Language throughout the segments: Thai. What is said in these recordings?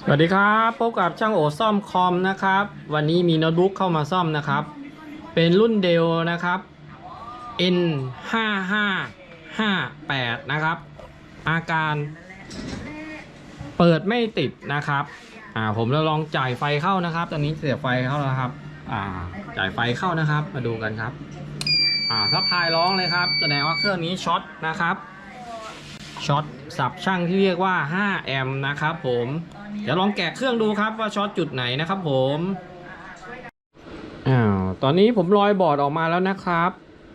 สวัสดีครับพบกับช่างโอซ่อมคอมนะครับ วันนี้มีโน้ตบุ๊กเข้ามาซ่อมนะครับ เป็นรุ่นเดลนะครับ N 5 5 5 8นะครับ อาการเปิดไม่ติดนะครับอ่าผมจะลองจ่ายไฟเข้านะครับ ตอนนี้เสียบไฟเข้าแล้วครับอ่าจ่ายไฟเข้านะครับ มาดูกันครับอ่าซับพลายร้องเลยครับ แสดงว่าเครื่องนี้ช็อตนะครับ ช็อตสับช่างที่เรียกว่า 5 แอมป์นะครับผม เดี๋ยวลองแกะเครื่องดูครับว่าช็อตจุดไหนนะครับผมอ้าวตอนนี้ผมลอยบอร์ดออกมาแล้วนะครับ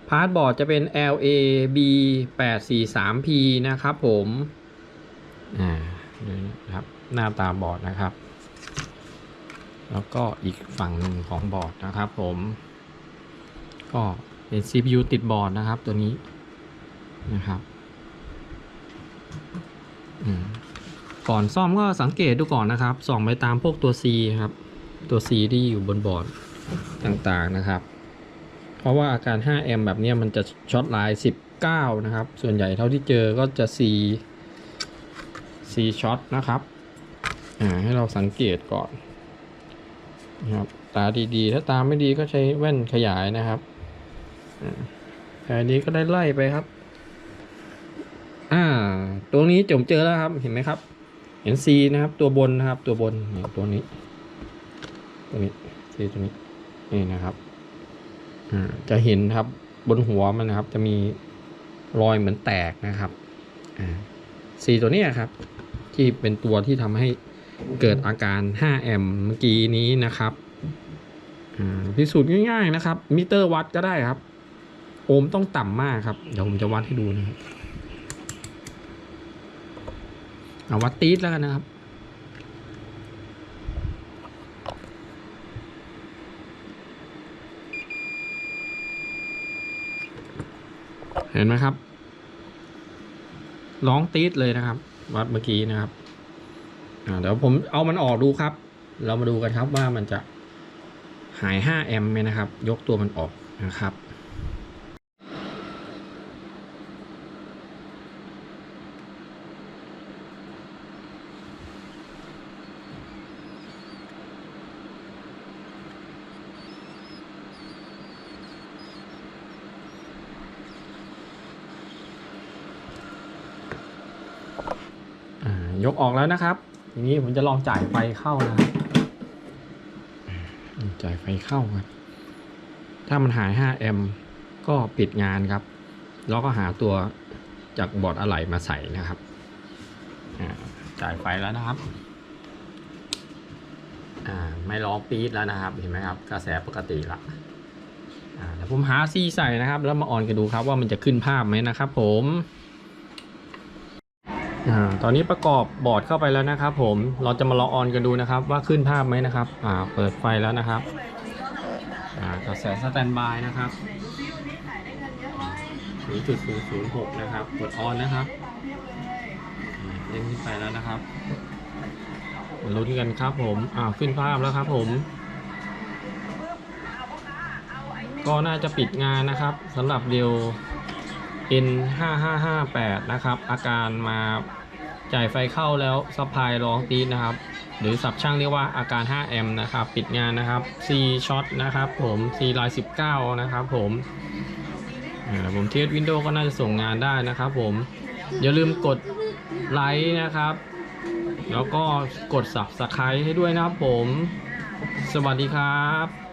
พาร์ทบอร์ดจะเป็น LA B 8 4 3 P นะครับผมอ่านี่ครับหน้าตาบอร์ดนะครับ แล้วก็อีกฝั่งหนึ่งของบอร์ดนะครับผม ก็เป็น CPU ติดบอร์ดนะครับตัวนี้นะครับ ก่อนซ่อมก็สังเกตดูก่อนนะครับ ส่องไปตามพวกตัว C ครับ ตัว C ที่อยู่บนบอร์ดต่างๆนะครับ เพราะว่าอาการ5แอมป์แบบนี้มันจะช็อตไลน์19 นะครับ ส่วนใหญ่เท่าที่เจอก็จะ C C ช็อตนะครับ อ่าให้เราสังเกตก่อนนะครับตาดีๆ ถ้าตาไม่ดีก็ใช้แว่นขยายนะครับอ่าแต่อันนี้ก็ได้ไล่ไปครับ อ่าตัวนี้ผมเจอแล้วครับ เห็นไหมครับ เห็น C นะครับ ตัวบนนะครับ ตัวบนนี่ตัวนี้ ตัวนี้ C ตัวนี้ นี่นะครับ อ่า จะเห็นครับ บนหัวมันนะครับ จะมีรอยเหมือนแตกนะครับ อ่า C ตัวนี้ครับ ที่เป็นตัวที่ทำให้เกิดอาการ 5 แอมป์เมื่อกี้นี้นะครับอ่าพิสูจน์ง่ายๆนะครับ มิเตอร์วัดก็ได้ครับ โอห์มต้องต่ำมากครับ เดี๋ยวผมจะวัดให้ดูนะครับ เอาวัดตีดแล้วกันนะครับ เห็นไหมครับ ร้องตีดเลยนะครับ วัดเมื่อกี้นะครับเดี๋ยวผมเอามันออกดูครับ เรามาดูกันครับว่ามันจะหาย 5 แอมป์ไหมนะครับ ยกตัวมันออกนะครับ อ่า ยกออกแล้วนะครับทีนี้ผมจะลองจ่ายไฟเข้านะครับจ่ายไฟเข้าครับถ้ามันหาย 5 แอมป์ก็ปิดงานครับ แล้วก็หาตัวจากบอร์ดอะไหล่มาใส่นะครับจ่ายไฟแล้วนะครับอ่าไม่ร้องปี๊ดแล้วนะครับ เห็นไหมครับ กระแสปกติละอ่าเดี๋ยวผมหาซีใส่นะครับ แล้วมาออนกันดูครับว่ามันจะขึ้นภาพไหมนะครับผม อ่าตอนนี้ประกอบบอร์ดเข้าไปแล้วนะครับ ผมเราจะมาลองออนกันดูนะครับ ว่าขึ้นภาพไหมนะครับอ่าเปิดไฟแล้วนะครับอ่ากระแสสแตนบายนะครับ0.006นะครับกดออนนะครับอ่าเล่นขึ้นไปแล้วนะครับลุ้นกันครับผมอ่าขึ้นภาพแล้วครับผม ก็น่าจะปิดงานนะครับสำหรับเดียว N 5 5 5 8 นะครับ อาการมา จ่ายไฟเข้าแล้วซัพพลายร้องตีดนะครับ หรือสับช่างเรียกว่าอาการ 5 แอมป์นะครับ ปิดงานนะครับ C ช็อตนะครับผม C ลาย19 นะครับผมผมเทสวินโดว์ก็น่าจะส่งงานได้นะครับผม อย่าลืมกดไลค์นะครับ แล้วก็กด Subscribe ให้ด้วยนะครับผม สวัสดีครับ